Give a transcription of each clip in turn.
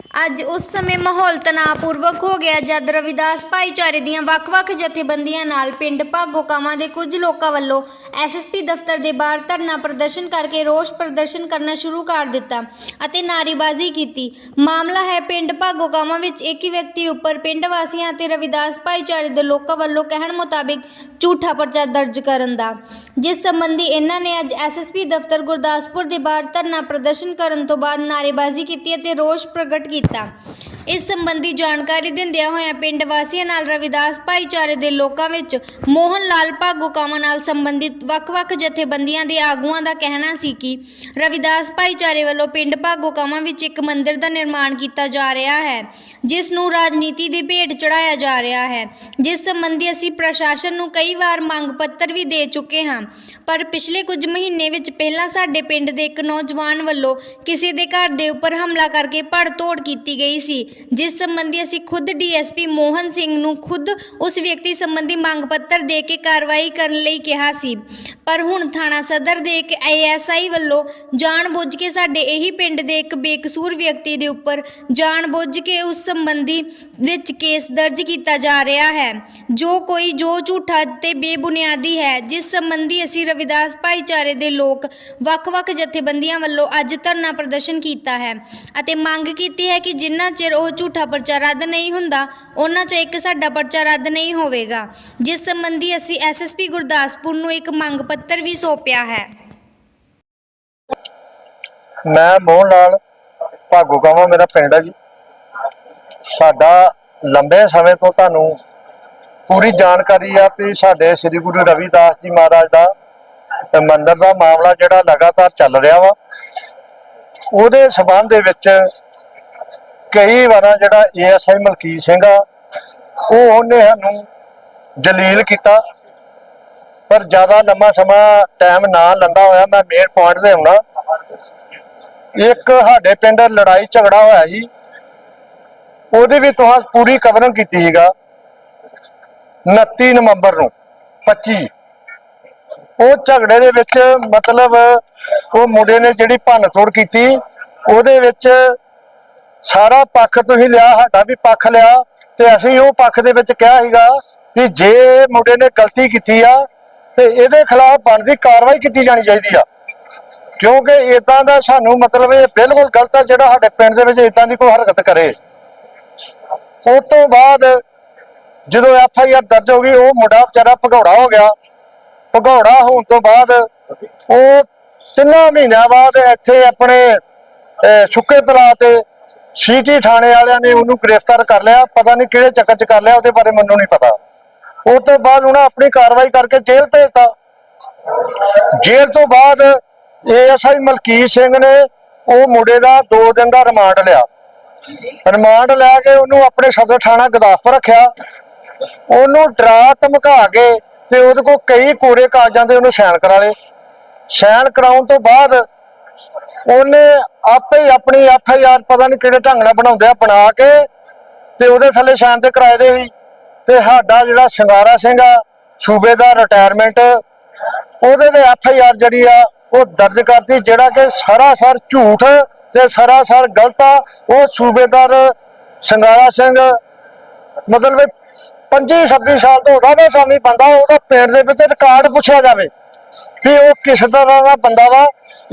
ਅੱਜ ਉਸ ਸਮੇਂ ਮਾਹੌਲ ਤਣਾਅਪੂਰਵਕ ਹੋ ਗਿਆ ਜਦ ਰਵਿਦਾਸ ਭਾਈਚਾਰੇ ਦੀਆਂ ਵੱਖ-ਵੱਖ ਜਥੇਬੰਦੀਆਂ ਨਾਲ ਪਿੰਡ ਭਾਗੋ ਕਾਵਾਂ ਦੇ ਕੁਝ ਲੋਕਾਂ ਵੱਲੋਂ ਐਸਐਸਪੀ ਦਫ਼ਤਰ ਦੇ ਬਾਹਰ ਧਰਨਾ ਪ੍ਰਦਰਸ਼ਨ ਕਰਕੇ ਰੋਸ ਪ੍ਰਦਰਸ਼ਨ ਕਰਨਾ ਸ਼ੁਰੂ ਕਰ ਦਿੱਤਾ ਅਤੇ ਨਾਅਰੇਬਾਜ਼ੀ ਕੀਤੀ। ਮਾਮਲਾ ਹੈ ਪਿੰਡ ਭਾਗੋ ਕਾਵਾਂ ਵਿੱਚ ਇੱਕ ਹੀ ਵਿਅਕਤੀ ਉੱਪਰ ਪਿੰਡ ਵਾਸੀਆਂ ਅਤੇ ਰਵਿਦਾਸ ਭਾਈਚਾਰੇ ਦੇ ਲੋਕਾਂ ਵੱਲੋਂ ਕਹਿਣ ਮੁਤਾਬਿਕ ਝੂਠਾ ਪਰਚਾ ਦਰਜ ਕਰਨ ਦਾ। ਜਿਸ ਸੰਬੰਧੀ ਇਹਨਾਂ ਨੇ ਅੱਜ ਐਸਐਸਪੀ ਦਫ਼ਤਰ ਗੁਰਦਾਸਪੁਰ ਦੇ ਬਾਹਰ ਧਰਨਾ ਪ੍ਰਦਰਸ਼ਨ ਕਰਨ ਤੋਂ ਬਾਅਦ ਨਾਅਰੇਬਾਜ਼ੀ ਕੀਤੀ ਅਤੇ ਰੋਸ ਪ੍ਰਗਟ ਕੀਤਾ। ਇਸ ਸੰਬੰਧੀ ਜਾਣਕਾਰੀ ਦਿੰਦਿਆਂ ਹੋਇਆਂ ਪਿੰਡ ਵਾਸੀਆਂ ਨਾਲ ਰਵਿਦਾਸ ਭਾਈਚਾਰੇ ਦੇ ਲੋਕਾਂ ਵਿੱਚ ਮੋਹਨ ਲਾਲ ਭਾਗੋਕਾਵਾਂ ਨਾਲ ਸੰਬੰਧਿਤ ਵੱਖ-ਵੱਖ ਜਥੇਬੰਦੀਆਂ ਦੇ ਆਗੂਆਂ ਦਾ ਕਹਿਣਾ ਸੀ ਕਿ ਰਵਿਦਾਸ ਭਾਈਚਾਰੇ ਵੱਲੋਂ ਪਿੰਡ ਭਾਗੋਕਾਵਾਂ ਵਿੱਚ ਇੱਕ ਮੰਦਿਰ ਦਾ ਨਿਰਮਾਣ ਕੀਤਾ ਜਾ ਰਿਹਾ ਹੈ, ਜਿਸ ਨੂੰ ਰਾਜਨੀਤੀ ਦੀ ਭੇਟ ਚੜਾਇਆ ਜਾ ਰਿਹਾ ਹੈ। ਜਿਸ ਸੰਬੰਧੀ ਅਸੀਂ ਪ੍ਰਸ਼ਾਸਨ ਨੂੰ ਕਈ ਵਾਰ ਮੰਗ ਪੱਤਰ ਵੀ ਦੇ ਚੁੱਕੇ ਹਾਂ, ਪਰ ਪਿਛਲੇ ਕੁਝ ਮਹੀਨੇ ਵਿੱਚ ਪਹਿਲਾਂ ਸਾਡੇ ਪਿੰਡ ਦੇ ਇੱਕ ਨੌਜਵਾਨ ਵੱਲੋਂ ਕਿਸੇ ਦੇ ਘਰ ਦੇ ਉੱਪਰ ਹਮਲਾ ਕਰਕੇ ਭੜ ਤੋੜ ਕੀਤੀ ਗਈ ਸੀ। ਜਿਸ ਸੰਬੰਧੀ ਅਸੀਂ ਖੁਦ ਡੀਐਸਪੀ ਮੋਹਨ ਸਿੰਘ ਨੂੰ ਖੁਦ ਉਸ ਵਿਅਕਤੀ ਸੰਬੰਧੀ ਮੰਗ ਪੱਤਰ ਦੇ ਕੇ ਕਾਰਵਾਈ ਕਰਨ ਲਈ ਕਿਹਾ ਸੀ। ਪਰ ਹੁਣ ਥਾਣਾ ਸਦਰ ਦੇ ਇੱਕ ਏਐਸਆਈ ਵੱਲੋਂ ਜਾਣਬੁੱਝ ਕੇ ਸਾਡੇ ਇਹੀ ਪਿੰਡ ਦੇ ਇੱਕ ਬੇਕਸੂਰ ਵਿਅਕਤੀ ਦੇ ਉੱਪਰ ਜਾਣਬੁੱਝ ਕੇ ਉਸ ਸੰਬੰਧੀ ਵਿੱਚ ਕੇਸ ਦਰਜ ਕੀਤਾ ਜਾ ਰਿਹਾ ਹੈ। ਜੋ ਕੋਈ, ਜੋ ਝੂਠਾ ਤੇ ਬੇਬੁਨਿਆਦੀ ਹੈ, ਜਿਸ ਸੰਬੰਧੀ ਅਸੀਂ ਰਵਿਦਾਸ ਭਾਈਚਾਰੇ ਦੇ ਲੋਕ ਵੱਖ-ਵੱਖ ਜਥੇਬੰਦੀਆਂ ਵੱਲੋਂ ਅੱਜ ਧਰਨਾ ਪ੍ਰਦਰਸ਼ਨ ਕੀਤਾ ਹੈ ਅਤੇ ਮੰਗ ਕੀਤੀ ਹੈ ਕਿ ਜਿੰਨਾ ਚਿਰ ਉਹ ਝੂਠਾ ਪਰਚਾ ਰੱਦ ਨਹੀਂ ਹੁੰਦਾ, ਉਹਨਾਂ ਚ ਇੱਕ ਸਾਡਾ ਪਰਚਾ ਰੱਦ ਨਹੀਂ ਹੋਵੇਗਾ। ਜਿਸ ਸੰਬੰਧੀ ਅਸੀਂ ਐਸਐਸਪੀ ਗੁਰਦਾਸਪੁਰ ਨੂੰ ਇੱਕ ਮੰਗ ਪੱਤਰ ਵੀ ਸੌਂਪਿਆ ਹੈ। ਮੈਂ ਮੋਹਨ ਲਾਲ ਭਾਗੋਗਾਵਾ ਮੇਰਾ ਪਿੰਡ ਹੈ ਜੀ। ਸਾਡਾ ਲੰਬੇ ਸਮੇਂ ਤੋਂ ਤੁਹਾਨੂੰ ਪੂਰੀ ਜਾਣਕਾਰੀ ਆ ਵੀ ਸਾਡੇ ਸ੍ਰੀ ਗੁਰੂ ਰਵਿਦਾਸ ਜੀ ਮਹਾਰਾਜ ਦਾ ਮੰਦਰ ਦਾ ਮਾਮਲਾ ਜਿਹੜਾ ਲਗਾਤਾਰ ਚੱਲ ਰਿਹਾ ਵਾ, ਉਹਦੇ ਸਬੰਧ ਦੇ ਵਿੱਚ ਕਈ ਵਾਰਾਂ ਜਿਹੜਾ ਏਐਸਆਈ ਮਲਕੀਤ ਸਿੰਘ ਆ, ਉਹ ਉਹਨੇ ਸਾਨੂੰ ਜਲੀਲ ਕੀਤਾ, ਪਰ ਜ਼ਿਆਦਾ ਲੰਮਾ ਸਮਾਂ ਟਾਈਮ ਨਾ ਲੰਦਾ ਹੋਇਆ, ਮੈਂ ਮੇਨ ਪੁਆਇੰਟ ਤੇ ਆਉਣਾ। ਇੱਕ ਸਾਡੇ ਪਿੰਡ ਲੜਾਈ ਝਗੜਾ ਹੋਇਆ ਜੀ, ਉਹਦੇ ਵੀ ਤੁਹਾਂ ਪੂਰੀ ਕਵਰਿੰਗ ਕੀਤੀ ਸੀਗਾ। 29 ਨਵੰਬਰ ਨੂੰ 25 ਉਹ ਝਗੜੇ ਦੇ ਵਿੱਚ ਮਤਲਬ ਉਹ ਮੁੰਡੇ ਨੇ ਜਿਹੜੀ ਭੰਨ ਤੋੜ ਕੀਤੀ, ਉਹਦੇ ਵਿੱਚ ਸਾਰਾ ਪੱਖ ਤੁਸੀਂ ਲਿਆ, ਸਾਡਾ ਵੀ ਪੱਖ ਲਿਆ ਤੇ ਅਸੀਂ ਉਹ ਪੱਖ ਦੇ ਵਿੱਚ ਕਿਹਾ ਸੀਗਾ ਵੀ ਜੇ ਮੁੰਡੇ ਨੇ ਗਲਤੀ ਕੀਤੀ ਆ ਤੇ ਇਹਦੇ ਖਿਲਾਫ ਬਣਦੀ ਕਾਰਵਾਈ ਕੀਤੀ ਜਾਣੀ ਚਾਹੀਦੀ ਆ। ਕਿਉਂਕਿ ਇਦਾਂ ਦਾ ਸਾਨੂੰ ਮਤਲਬ ਇਹ ਬਿਲਕੁਲ ਗਲਤ ਆ ਜਿਹੜਾ ਸਾਡੇ ਪਿੰਡ ਦੇ ਵਿੱਚ ਇਦਾਂ ਦੀ ਕੋਈ ਹਰਕਤ ਕਰੇ। ਉਸ ਤੋਂ ਬਾਅਦ ਜਦੋਂ ਐਫ ਆਈ ਆਰ ਦਰਜ ਹੋ ਗਈ, ਉਹ ਮੁੰਡਾ ਵਿਚਾਰਾ ਭਗੌੜਾ ਹੋ ਗਿਆ। ਭਗੌੜਾ ਹੋਣ ਤੋਂ ਬਾਅਦ ਉਹ ਤਿੰਨਾਂ ਮਹੀਨਿਆਂ ਬਾਅਦ ਇੱਥੇ ਆਪਣੇ ਸੁੱਕੇ ਤਲਾਅ ਤੇ ਸੀਟੀ ਥਾਣੇ ਵਾਲਿਆਂ ਨੇ ਉਹਨੂੰ ਗ੍ਰਿਫਤਾਰ ਕਰ ਲਿਆ, ਪਤਾ ਨਹੀਂ ਕਿਹੜੇ ਚੱਕਰ 'ਚ ਕਰ ਲਿਆ, ਉਹਦੇ ਬਾਰੇ ਮੈਨੂੰ ਨਹੀਂ ਪਤਾ। ਉਸ ਤੋਂ ਬਾਅਦ ਉਹਨਾਂ ਆਪਣੀ ਕਾਰਵਾਈ ਕਰਕੇ ਜੇਲ੍ਹ ਭੇਜਤਾ। ਜੇਲ੍ਹ ਤੋਂ ਬਾਅਦ ਏਐਸਆਈ ਮਲਕੀਤ ਸਿੰਘ ਨੇ ਉਹ ਮੁੰਡੇ ਦਾ 2 ਦਿਨ ਦਾ ਰਿਮਾਂਡ ਲਿਆ। ਰਿਮਾਂਡ ਲੈ ਕੇ ਉਹਨੂੰ ਆਪਣੇ ਸਦਰ ਥਾਣਾ ਗਦਾਫਰ ਰੱਖਿਆ। ਉਹਨੂੰ ਡਰਾ ਧਮਕਾ ਕੇ ਤੇ ਉਹਦੇ ਕੋਲ ਕਈ ਕੋਰੇ ਕਾਗਜ਼ਾਂ ਦੇ ਉਹਨੂੰ ਸਾਈਨ ਕਰਾ ਲਏ। ਸਾਈਨ ਕਰਾਉਣ ਤੋਂ ਬਾਅਦ ਉਹਨੇ ਆਪੇ ਹੀ ਆਪਣੀ ਐਫ ਆਈ ਆਰ ਪਤਾ ਨਹੀਂ ਕਿਹੜੇ ਢੰਗ ਨਾਲ ਬਣਾਉਂਦੇ ਆ, ਬਣਾ ਕੇ ਤੇ ਉਹਦੇ ਥੱਲੇ ਸਾਈਨ ਤੇ ਕਰਾਏ ਦੇ ਸੀ। ਤੇ ਸਾਡਾ ਜਿਹੜਾ ਸਿੰਗਾਰਾ ਸਿੰਘ ਆ, ਸੂਬੇ ਦਾ ਰਿਟਾਇਰਮੈਂਟ ਉਹਦੇ ਤੇ ਐਫ ਆਈ ਆਰ ਜਿਹੜੀ ਆ, ਉਹ ਦਰਜ ਕਰਤੀ, ਜਿਹੜਾ ਕਿ ਸਰਾਸਰ ਝੂਠ ਤੇ ਸਰਾਸਰ ਗਲਤ ਆ। ਉਹ ਸੂਬੇਦਾਰ ਸਿੰਗਾਰਾ ਸਿੰਘ, ਮਤਲਬ 25 26 ਸਾਲ ਤੋਂ ਉਹਦਾ ਸਾਮੀ ਬੰਦਾ ਉਹਦਾ ਪਿੰਡ ਦੇ ਵਿੱਚ ਰਿਕਾਰਡ ਪੁੱਛਿਆ ਜਾਵੇ। ਕਿ ਉਹ ਕਿਸ ਤਰ੍ਹਾਂ ਦਾ ਬੰਦਾ ਵਾ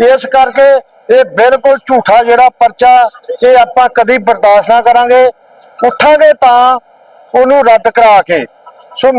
ਇਸ ਕਰਕੇ ਇਹ ਬਿਲਕੁਲ ਝੂਠਾ ਜਿਹੜਾ ਪਰਚਾ ਇਹ ਆਪਾਂ ਕਦੀ ਬਰਦਾਸ਼ਤ ਨਾ ਕਰਾਂਗੇ। ਉੱਠਾਂਗੇ ਤਾਂ ਉਹਨੂੰ ਰੱਦ ਕਰਾ ਕੇ। ਸੋ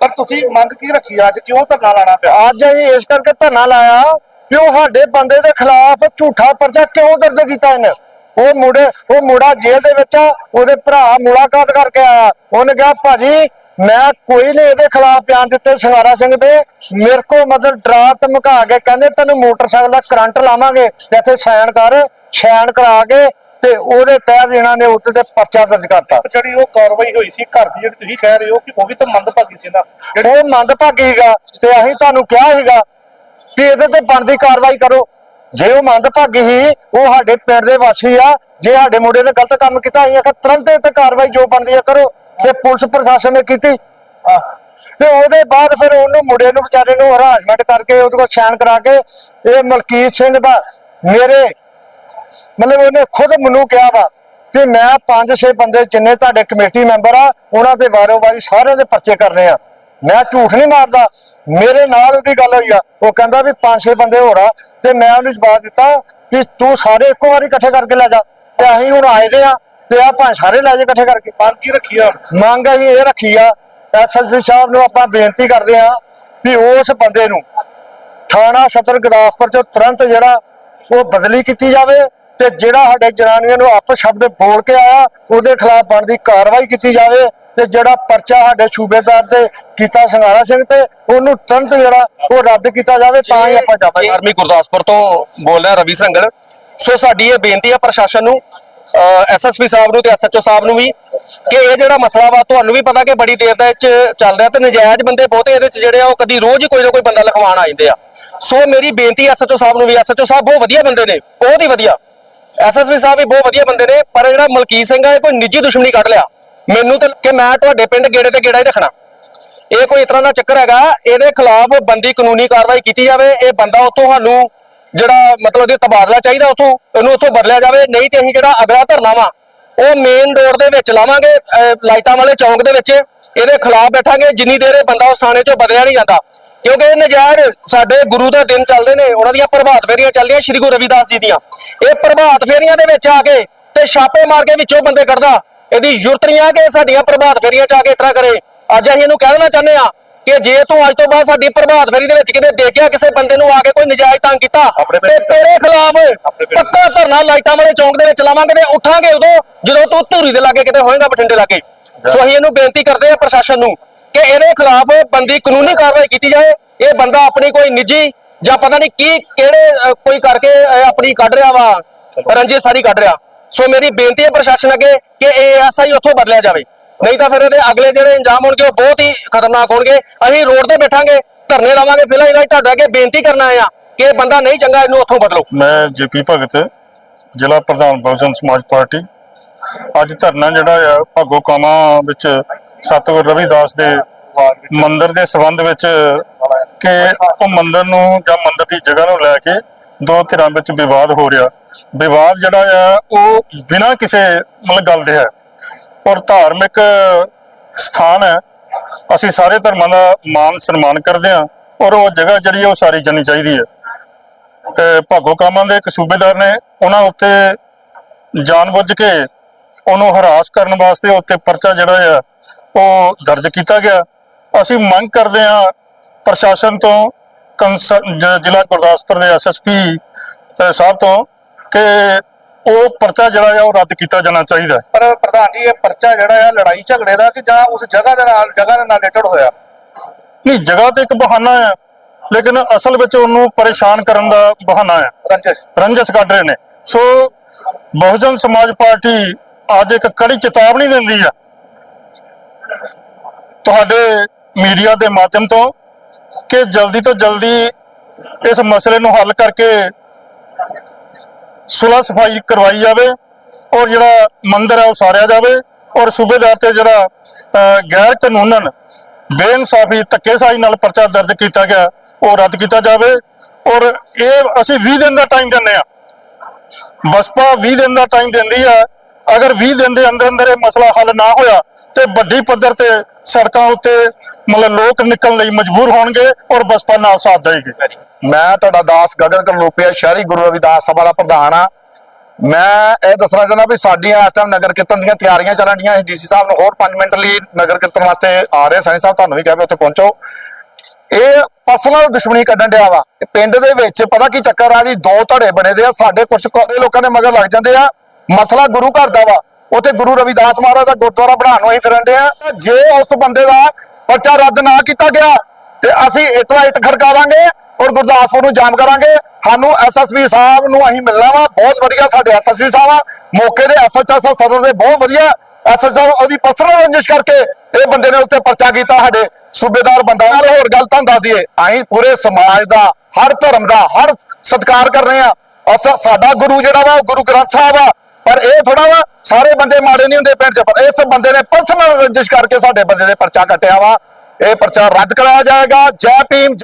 ਪਰ ਤੁਸੀਂ ਮੰਗ ਕੀ ਰੱਖੀ ਅੱਜ ਕਿਉਂ ਧਰਨਾ ਲਾਣਾ ਪਿਆ? ਅੱਜ ਅਸੀਂ ਇਸ ਕਰਕੇ ਧਰਨਾ ਲਾਇਆ ਕਿ ਉਹ ਸਾਡੇ ਬੰਦੇ ਦੇ ਖਿਲਾਫ ਝੂਠਾ ਪਰਚਾ ਕਿਉਂ ਦਰਜ ਕੀਤਾ ਇਹਨੇ? ਉਹ ਮੁੰਡੇ ਉਹ ਮੁੰਡਾ ਜੇਲ੍ਹ ਦੇ ਵਿੱਚ ਆ ਉਹਦੇ ਭਰਾ ਮੁਲਾਕਾਤ ਕਰਕੇ ਆਇਆ। ਉਹਨੇ ਕਿਹਾ ਭਾਜੀ ਮੈਂ ਕੋਈ ਨਹੀਂ ਇਹਦੇ ਖਿਲਾਫ ਬਿਆਨ ਦਿੱਤੇ ਸੰਗਾਰਾ ਸਿੰਘ ਦੇ। ਮੇਰੇ ਕੋ ਮਤਲਬ ਡਰਾ ਧਮਕਾ ਕੇ ਕਹਿੰਦੇ ਤੈਨੂੰ ਮੋਟਰਸਾਈਕਲ ਦਾ ਕਰੰਟ ਲਾਵਾਂਗੇ ਤੇ ਇੱਥੇ ਸਾਈਨ ਕਰ ਸਾਈਨ ਕਰਾ ਕੇ ਤੇ ਉਹਦੇ ਤਹਿਤ ਇਹਨਾਂ ਨੇ ਉੱਤੇ ਤੇ ਪਰਚਾ ਦਰਜ ਕਰਤਾ। ਜਿਹੜੀ ਉਹ ਕਾਰਵਾਈ ਹੋਈ ਸੀ ਘਰ ਦੀ ਜਿਹੜੀ ਤੁਸੀਂ ਕਹਿ ਰਹੇ ਹੋ ਕਿ ਉਹ ਵੀ ਤਾਂ ਮੰਦਭਾਗੀ ਸੀ ਨਾ। ਉਹ ਮੰਦਭਾਗੀ ਸੀਗਾ ਤੇ ਅਸੀਂ ਤੁਹਾਨੂੰ ਕਿਹਾ ਸੀਗਾ ਕਿ ਇਹਦੇ ਤੇ ਬਣਦੀ ਕਾਰਵਾਈ ਕਰੋ। ਜੇ ਉਹ ਮੰਦਭਾਗੀ ਸੀ ਉਹ ਸਾਡੇ ਪਿੰਡ ਦੇ ਵਾਸੀ ਆ। ਜੇ ਸਾਡੇ ਮੁੰਡੇ ਨੇ ਗਲਤ ਕੰਮ ਕੀਤਾ ਅਸੀਂ ਆਖਿਆ ਤੁਰੰਤ ਇਹ ਤੇ ਕਾਰਵਾਈ ਜੋ ਬਣਦੀ ਆ ਕਰੋ। ਤੇ ਪੁਲਿਸ ਪ੍ਰਸ਼ਾਸਨ ਨੇ ਕੀਤੀ। ਆਹ, ਤੇ ਉਹਦੇ ਬਾਅਦ ਫਿਰ ਉਹਨੂੰ ਮੁੰਡੇ ਨੂੰ ਵਿਚਾਰੇ ਨੂੰ ਹਰਾਸਮੈਂਟ ਕਰਕੇ ਉਹਦੇ ਕੋਲ ਛਾਣ ਕਰਾ ਕੇ ਇਹ ਮਲਕੀਤ ਸਿੰਘ ਦਾ ਮੇਰੇ ਮਤਲਬ ਉਹਨੇ ਖੁਦ ਮੈਨੂੰ ਕਿਹਾ ਵਾ ਕਿ ਮੈਂ ਪੰਜ ਛੇ ਬੰਦੇ ਜਿੰਨੇ ਤੁਹਾਡੇ ਕਮੇਟੀ ਮੈਂਬਰ ਆ ਉਹਨਾਂ ਦੇ ਵਾਰੋ ਵਾਰੀ ਸਾਰਿਆਂ ਦੇ ਪਰਚੇ ਕਰਨੇ ਆ। ਮੈਂ ਝੂਠ ਨਹੀਂ ਮਾਰਦਾ। ਮੇਰੇ ਨਾਲ ਉਹਦੀ ਗੱਲ ਹੋਈ ਆ। ਉਹ ਕਹਿੰਦਾ ਵੀ ਪੰਜ ਛੇ ਬੰਦੇ ਹੋਰ ਆ ਤੇ ਮੈਂ ਉਹਨੂੰ ਜਵਾਬ ਦਿੱਤਾ ਕਿ ਤੂੰ ਸਾਰੇ ਇੱਕੋ ਵਾਰੀ ਇਕੱਠੇ ਕਰਕੇ ਲੈ ਜਾ। ਤੇ ਅਸੀਂ ਹੁਣ ਆਏ ਦੇ ਆ। ਤੇ ਆ ਪੰਜ ਸਾਰੇ ਲੈ ਜਾ ਇਕੱਠੇ ਕਰਕੇ ਮੰਗ ਕੀ ਰੱਖੀ ਆ ਮੰਗ ਅਸੀਂ ਇਹ ਰੱਖੀ ਆ ਐਸਐਸਪੀ ਸਾਹਿਬ ਨੂੰ ਆਪਾਂ ਬੇਨਤੀ ਕਰਦੇ ਆ ਵੀ ਉਸ ਬੰਦੇ ਨੂੰ ਥਾਣਾ ਸਦਰ ਗੁਰਦਾਸਪੁਰ ਚੋਂ ਤੁਰੰਤ ਜਿਹੜਾ ਉਹ ਬਦਲੀ ਕੀਤੀ ਜਾਵੇ ਤੇ ਜਿਹੜਾ ਸਾਡੇ ਜਨਾਨੀਆਂ ਨੂੰ ਆਪ ਸ਼ਬਦ ਬੋਲ ਕੇ ਆਇਆ ਉਹਦੇ ਖਿਲਾਫ ਬਣਦੀ ਕਾਰਵਾਈ ਕੀਤੀ ਜਾਵੇ ਤੇ ਜਿਹੜਾ ਪਰਚਾ ਸਾਡੇ ਸੂਬੇਦਾਰ ਤੇ ਕੀਤਾ ਸੰਘਾਰਾ ਸਿੰਘ ਤੇ ਉਹਨੂੰ ਤੁਰੰਤ ਜਿਹੜਾ ਉਹ ਰੱਦ ਕੀਤਾ ਜਾਵੇ ਤਾਂ ਹੀ ਆਪਾਂ ਜਾਵਾਂਗੇ ਆਰਮੀ ਗੁਰਦਾਸਪੁਰ ਤੋਂ ਬੋਲ ਰਿਹਾ ਰਵੀ ਸੰਗਲ ਸੋ ਸਾਡੀ ਇਹ ਬੇਨਤੀ ਹੈ ਪ੍ਰਸ਼ਾਸਨ ਨੂੰ ਐਸਐਸਪੀ ਸਾਹਿਬ ਨੂੰ ਤੇ ਐਸਐਚਓ ਸਾਹਿਬ ਨੂੰ ਵੀ ਕਿ ਇਹ ਜਿਹੜਾ ਮਸਲਾ ਵਾ ਤੁਹਾਨੂੰ ਵੀ ਪਤਾ ਕਿ ਬੜੀ ਦੇਰ ਦਾ ਇਹ ਚ ਚੱਲ ਰਿਹਾ ਤੇ ਨਜਾਇਜ਼ ਬੰਦੇ ਬਹੁਤੇ ਇਹਦੇ ਚ ਜਿਹੜੇ ਆ ਉਹ ਕਦੀ ਰੋਜ਼ ਹੀ ਕੋਈ ਨਾ ਕੋਈ ਬੰਦਾ ਲਿਖਵਾਉਣ ਆ ਜਾਂਦੇ ਆ। ਸੋ ਮੇਰੀ ਬੇਨਤੀ ਐਸਐਚਓ ਸਾਹਿਬ ਨੂੰ ਵੀ ਐਸਐਚਓ ਸਾਹਿਬ ਬਹੁਤ ਵਧੀਆ ਬੰਦੇ ਨੇ, ਬਹੁਤ ਹੀ ਵਧੀਆ। ਐਸਐਸਪੀ ਸਾਹਿਬ ਵੀ ਬਹੁਤ ਵਧੀਆ ਬੰਦੇ ਨੇ, ਪਰ ਜਿਹੜਾ ਮਲਕੀਤ ਸਿੰਘ ਆ, ਇਹ ਕੋਈ ਨਿੱਜੀ ਦੁਸ਼ਮਣੀ ਕੱਢ ਲਿਆ। ਮੈਨੂੰ ਤਾਂ ਕਿ ਮੈਂ ਤੁਹਾਡੇ ਪਿੰਡ ਗੇੜੇ ਤੇ ਗੇੜਾ ਹੀ ਰੱਖਣਾ। ਇਹ ਕੋਈ ਇਸ ਤਰ੍ਹਾਂ ਦਾ ਚੱਕਰ ਹੈਗਾ, ਇਹਦੇ ਖਿਲਾਫ ਬੰਦੀ ਕਾਨੂੰਨੀ ਕਾਰਵਾਈ ਕੀਤੀ ਜਾਵੇ, ਇਹ ਬੰਦਾ ਉਤੋਂ ਸਾਨੂੰ ਜਿਹੜਾ ਮਤਲਬ ਇਹ ਤਬਾਦਲਾ ਚਾਹੀਦਾ ਉਥੋਂ, ਇਹਨੂੰ ਉਥੋਂ ਬਦਲਿਆ ਜਾਵੇ, ਨਹੀਂ ਤੇ ਅਸੀਂ ਜਿਹੜਾ ਅਗਲਾ ਧਰਨਾ ਵਾ, ਉਹ ਮੇਨ ਰੋਡ ਦੇ ਵਿੱਚ ਲਾਵਾਂਗੇ, ਅਹ, ਲਾਈਟਾਂ ਵਾਲੇ ਚੌਂਕ ਦੇ ਵਿੱਚ, ਇਹਦੇ ਖਿਲਾਫ ਬੈਠਾਂਗੇ, ਜਿੰਨੀ ਦੇਰ ਇਹ ਬੰਦਾ ਉਸ ਥਾਣੇ ਚੋਂ ਬਦਲਿਆ ਨਹੀਂ ਜਾਂਦਾ। ਕਿਉਂਕਿ ਇਹ ਨਜਾਇਜ਼ ਸਾਡੇ ਗੁਰੂ ਦਾ ਦਿਨ ਚੱਲਦੇ ਨੇ, ਉਹਨਾਂ ਦੀਆਂ ਪ੍ਰਭਾਤ ਫੇਰੀਆਂ ਚੱਲਦੀਆਂ ਸ੍ਰੀ ਗੁਰੂ ਰਵਿਦਾਸ ਜੀ ਦੀਆਂ। ਇਹ ਪ੍ਰਭਾਤ ਫੇਰੀਆਂ ਦੇ ਵਿੱਚ ਆ ਕੇ ਤੇ ਛਾਪੇ ਮਾਰ ਕੇ ਵਿੱਚੋਂ ਬੰਦੇ ਕੱਢਦਾ। ਇਹਦੀ ਜ਼ਰੂਰਤ ਨਹੀਂ ਆ ਕਿ ਸਾਡੀਆਂ ਪ੍ਰਭਾਤ ਫੇਰੀਆਂ ਚ ਆ ਕੇ ਇਸ ਤਰ੍ਹਾਂ ਕਰੇ। ਅੱਜ ਅਸੀਂ ਇਹਨੂੰ ਕਹਿ ਦੇਣਾ ਚਾਹੁੰਦੇ ਆ ਕਿ ਜੇ ਤੂੰ ਅੱਜ ਤੋਂ ਬਾਅਦ ਸਾਡੀ ਪ੍ਰਭਾਤ ਫੇਰੀ ਦੇ ਵਿੱਚ ਕਿਤੇ ਦੇਖਿਆ ਕਿਸੇ ਬੰਦੇ ਨੂੰ ਆ ਕੇ ਕੋਈ ਨਜਾਇਜ਼ ਤੰਗ ਕੀਤਾ ਤੇ ਤੇਰੇ ਖਿਲਾਫ ਪੱਕਾ ਧਰਨਾ ਲਾਈਟਾਂ ਵਾਲੇ ਚੌਂਕ ਦੇ ਵਿੱਚ ਲਾਵਾਂਗੇ ਤੇ ਉੱਠਾਂਗੇ ਉਦੋਂ ਜਦੋਂ ਤੂੰ ਧੂਰੀ ਦੇ ਲਾਗੇ ਕਿਤੇ ਹੋਏਗਾ ਬਠਿੰਡੇ ਲਾਗੇ। ਸੋ ਅਸੀਂ ਇਹਨੂੰ ਬੇਨਤੀ ਕਰਦੇ ਆ ਪ੍ਰਸ਼ਾਸਨ ਨੂੰ ਕਿ ਇਹਦੇ ਖਿਲਾਫ ਬੰਦੀ ਕਾਨੂੰਨੀ ਕਾਰਵਾਈ ਕੀਤੀ ਜਾਏ। ਇਹ ਬੰਦਾ ਆਪਣੀ ਕੋਈ ਨਿੱਜੀ ਜਾਂ ਪਤਾ ਨਹੀਂ ਕੀ ਕਿਹੜੇ ਕੋਈ ਕਰਕੇ ਆਪਣੀ ਕੱਢ ਰਿਹਾ ਵਾ ਰੰਜੇ ਸਾਰੀ ਕੱਢ ਰਿਹਾ। ਸੋ ਮੇਰੀ ਬੇਨਤੀ ਹੈ ਪ੍ਰਸ਼ਾਸਨ ਅੱਗੇ ਕਿ ਇਹ ਐਸਆਈ ਉੱਥੋਂ ਬਦਲਿਆ ਜਾਵੇ। ਨਹੀਂ ਤਾਂ ਫਿਰ ਇਹਦੇ ਅਗਲੇ ਜਿਹੜੇ ਇੰਜਾਮ ਹੋਣਗੇ ਉਹ ਬਹੁਤ ਹੀ ਖਤਰਨਾਕ ਹੋਣਗੇ। ਅਸੀਂ ਰੋਡ ਤੇ ਬੈਠਾਂਗੇ, ਧਰਨੇ ਲਾਵਾਂਗੇ। ਫਿਲਹਾਲ ਅਸੀਂ ਤੁਹਾਡੇ ਅੱਗੇ ਬੇਨਤੀ ਕਰਨ ਆਏ ਆ ਕਿ ਇਹ ਬੰਦਾ ਨਹੀਂ ਚੰਗਾ, ਇਹਨੂੰ ਉੱਥੋਂ ਬਦਲੋ। ਮੈਂ ਜੇਪੀ ਭਗਤ, ਜ਼ਿਲ੍ਹਾ ਪ੍ਰਧਾਨ ਬਹੁਜਨ ਸਮਾਜ ਪਾਰਟੀ। ਅੱਜ ਧਰਨਾ ਜਿਹੜਾ ਆ, ਭਾਗੋ ਕਾਮਾ ਵਿੱਚ ਸਤਿਗੁਰ ਰਵਿਦਾਸ ਦੇ ਮੰਦਿਰ ਦੇ ਸੰਬੰਧ ਵਿੱਚ ਕਿ ਉਹ ਮੰਦਿਰ ਨੂੰ ਜਾਂ ਮੰਦਿਰ ਦੀ ਜਗ੍ਹਾ ਨੂੰ ਲੈ ਕੇ ਦੋ ਧਿਰਾਂ ਵਿੱਚ ਵਿਵਾਦ ਹੋ ਰਿਹਾ। ਵਿਵਾਦ ਜਿਹੜਾ ਆ, ਉਹ ਬਿਨਾਂ ਕਿਸੇ ਮਤਲਬ ਗੱਲ ਦੇ ਹੈ। ਔਰ ਧਾਰਮਿਕ ਸਥਾਨ ਹੈ। ਅਸੀਂ ਸਾਰੇ ਧਰਮਾਂ ਦਾ ਮਾਨ ਸਨਮਾਨ ਕਰਦੇ ਹਾਂ ਔਰ ਉਹ ਜਗ੍ਹਾ ਜਿਹੜੀ ਉਹ ਸਾਰੀ ਜਾਣੀ ਚਾਹੀਦੀ ਹੈ। ਭਾਗੋ ਕਾਮਾਂ ਦੇ ਇੱਕ ਸੂਬੇਦਾਰ ਨੇ ਉਹਨਾਂ ਉੱਤੇ ਜਾਣਬੁੱਝ ਕੇ ਉਹਨੂੰ ਹਰਾਸ ਕਰਨ ਵਾਸਤੇ ਉੱਤੇ ਪਰਚਾ ਜਿਹੜਾ ਆ ਉਹ ਦਰਜ ਕੀਤਾ ਗਿਆ। ਅਸੀਂ ਮੰਗ ਕਰਦੇ ਹਾਂ ਪ੍ਰਸ਼ਾਸਨ ਤੋਂ ਕੰਸ- ਜ਼ਿਲ੍ਹਾ ਗੁਰਦਾਸਪੁਰ ਦੇ ਐਸਐਸਪੀ ਸਾਹਿਬ ਤੋਂ ਕਿ ਉਹ ਪਰਚਾ ਜਿਹੜਾ ਆ ਉਹ ਰੱਦ ਕੀਤਾ ਜਾਣਾ ਚਾਹੀਦਾ ਹੈ। ਪਰ ਪ੍ਰਧਾਨ ਜੀ ਇਹ ਪਰਚਾ ਜਿਹੜਾ ਆ ਲੜਾਈ ਝਗੜੇ ਦਾ ਕਿ ਜਾਂ ਉਸ ਜਗ੍ਹਾ ਦੇ ਨਾਲ ਜਗ੍ਹਾ ਦੇ ਨਾਲ ਰਿਲੇਟਡ ਹੋਇਆ? ਨਹੀਂ ਜਗ੍ਹਾ ਤੇ ਇੱਕ ਬਹਾਨਾ ਹੈ ਲੇਕਿਨ ਅਸਲ ਵਿੱਚ ਉਹਨੂੰ ਪਰੇਸ਼ਾਨ ਕਰਨ ਦਾ ਬਹਾਨਾ ਹੈ ਰੰਜਿਸ਼। ਰੰਜਸ ਕੱਢ ਰਹੇ ਨੇ। ਸੋ ਬਹੁਜਨ ਸਮਾਜ ਪਾਰਟੀ ਅੱਜ ਇੱਕ ਕੜੀ ਚੇਤਾਵਨੀ ਦਿੰਦੀ ਆ। ਤੁਹਾਡੇ ਮੀਡੀਆ ਦੇ ਮਾਧਿਅਮ ਤੋਂ ਕਿ ਜਲਦੀ ਤੋਂ ਜਲਦੀ ਇਸ ਮਸਲੇ ਨੂੰ ਹੱਲ ਕਰਕੇ ਸੁਲਹ ਸਫ਼ਾਈ ਕਰਵਾਈ ਜਾਵੇ ਔਰ ਜਿਹੜਾ ਮੰਦਿਰ ਹੈ ਉਹ ਸਾਰਿਆ ਜਾਵੇ ਔਰ ਸੂਬੇਦਾਰ ਤੇ ਜਿਹੜਾ ਗੈਰ ਕਾਨੂੰਨਨ ਬੇਇਨਸਾਫੀ ਧੱਕੇਸ਼ਾਹੀ ਨਾਲ ਪਰਚਾ ਦਰਜ ਕੀਤਾ ਗਿਆ, ਉਹ ਰੱਦ ਕੀਤਾ ਜਾਵੇ ਔਰ ਇਹ ਅਸੀਂ 20 ਦਿਨ ਦਾ ਟਾਈਮ ਦਿੰਦੇ ਆ ਬਸਪਾ 20 ਦਿਨ ਦਾ ਟਾਈਮ ਦਿੰਦੀ ਆ ਅਗਰ 20 ਦਿਨ ਦੇ ਅੰਦਰ ਅੰਦਰ ਇਹ ਮਸਲਾ ਹੱਲ ਨਾ ਹੋਇਆ ਤੇ ਵੱਡੀ ਪੱਧਰ ਤੇ ਸੜਕਾਂ ਉੱਤੇ ਮਤਲਬ ਲੋਕ ਨਿਕਲਣ ਲਈ ਮਜਬੂਰ ਹੋਣਗੇ ਔਰ ਬਸਪਾ ਨਾਲ ਸਾਥ ਦੇਏਗੀ ਮੈਂ ਤੁਹਾਡਾ ਦਾਸ ਗਗਨ ਕਰਲੋਪੀਆ ਸ਼ਹਿਰੀ ਗੁਰੂ ਰਵਿਦਾਸ ਸਭਾ ਦਾ ਪ੍ਰਧਾਨ ਆ। ਮੈਂ ਇਹ ਦੱਸਣਾ ਚਾਹੁੰਦਾ ਵੀ ਸਾਡੀਆਂ ਇਸ ਟਾਈਮ ਨਗਰ ਕੀਰਤਨ ਦੀਆਂ ਤਿਆਰੀਆਂ ਚੱਲਣ ਡੀਆਂ ਡੀਸੀ ਸਾਹਿਬ ਨੂੰ ਹੋਰ 5 ਮਿੰਟ ਲਈ ਨਗਰ ਕੀਰਤਨ ਵਾਸਤੇ ਆ ਰਹੇ ਸਨੀ ਸਾਹਿਬ, ਤੁਹਾਨੂੰ ਵੀ ਕਿਹਾ ਵੀ ਉੱਥੇ ਪਹੁੰਚੋ। ਇਹ ਪਰਸਨਲ ਦੁਸ਼ਮਣੀ ਕੱਢਣ ਡਿਆ ਵਾ। ਪਿੰਡ ਦੇ ਵਿੱਚ ਪਤਾ ਕੀ ਚੱਕਰ ਆ ਜੀ, ਦੋ ਧੜੇ ਬਣੇ ਦੇ ਆ, ਸਾਡੇ ਕੁਝ ਲੋਕਾਂ ਦੇ ਮਗਰ ਲੱਗ ਜਾਂਦੇ ਆ। ਮਸਲਾ ਗੁਰੂ ਘਰ ਦਾ ਵਾ, ਉੱਥੇ ਗੁਰੂ ਰਵਿਦਾਸ ਮਹਾਰਾਜ ਦਾ ਗੁਰਦੁਆਰਾ ਬਣਾਉਣ ਨੂੰ ਹੀ ਫਿਰਨ ਡਿਆ ਜੇ ਉਸ ਬੰਦੇ ਦਾ ਪਰਚਾ ਰੱਦ ਨਾ ਕੀਤਾ ਗਿਆ, ਤੇ ਅਸੀਂ ਇਟਲਾ ਇਟ ਖੜਕਾ ਦਾਂਗੇ। ਔਰ ਗੁਰਦਾਸਪੁਰ ਨੂੰ ਜਾਮ ਕਰਾਂਗੇ। ਸਾਨੂੰ ਐਸਐਸਪੀ ਸਾਹਿਬ ਨੂੰ ਅਸੀਂ ਮਿਲਣਾ ਵਾ। ਬਹੁਤ ਵਧੀਆ ਸਾਡੇ ਐਸਐਸਪੀ ਸਾਹਿਬ ਆ। ਮੌਕੇ ਦੇ ਐਸਐਚਐਸ ਸਦਰ ਦੇ ਬਹੁਤ ਵਧੀਆ। ਐਸਐਚਓ ਉਹਦੀ ਪਰਸਨਲ ਰੰਜਿਸ਼ ਕਰਕੇ ਇਹ ਬੰਦੇ ਨੇ ਉੱਤੇ ਪਰਚਾ ਕੀਤਾ ਸਾਡੇ। ਸੂਬੇਦਾਰ ਬੰਦਾ ਨਾਲ ਹੋਰ ਗੱਲ ਤੁਹਾਨੂੰ ਦੱਸ ਦਈਏ। ਅਸੀਂ ਪੂਰੇ ਸਮਾਜ ਦਾ, ਹਰ ਧਰਮ ਦਾ, ਹਰ ਸਤਿਕਾਰ ਕਰ ਰਹੇ ਆ। ਅਸਾਂ ਸਾਡਾ ਗੁਰੂ ਜਿਹੜਾ ਵਾ, ਉਹ ਗੁਰੂ ਗ੍ਰੰਥ ਸਾਹਿਬ ਆ। ਪਰ ਇਹ ਥੋੜਾ ਵਾ, ਸਾਰੇ ਬੰਦੇ ਮਾੜੇ ਨਹੀਂ ਹੁੰਦੇ ਪਿੰਡ 'ਚ, ਪਰ ਇਸ ਬੰਦੇ ਨੇ ਪਰਸਨਲ ਰੰਜਿਸ਼ ਕਰਕੇ ਸਾਡੇ ਬੰਦੇ ਦੇ ਪਰਚਾ ਕੱਟਿਆ ਵਾ। ਇਹ ਪਰਚਾ ਰੱਦ ਕਰਾਇਆ ਜਾਏਗਾ। ਜੈ ਭੀਮ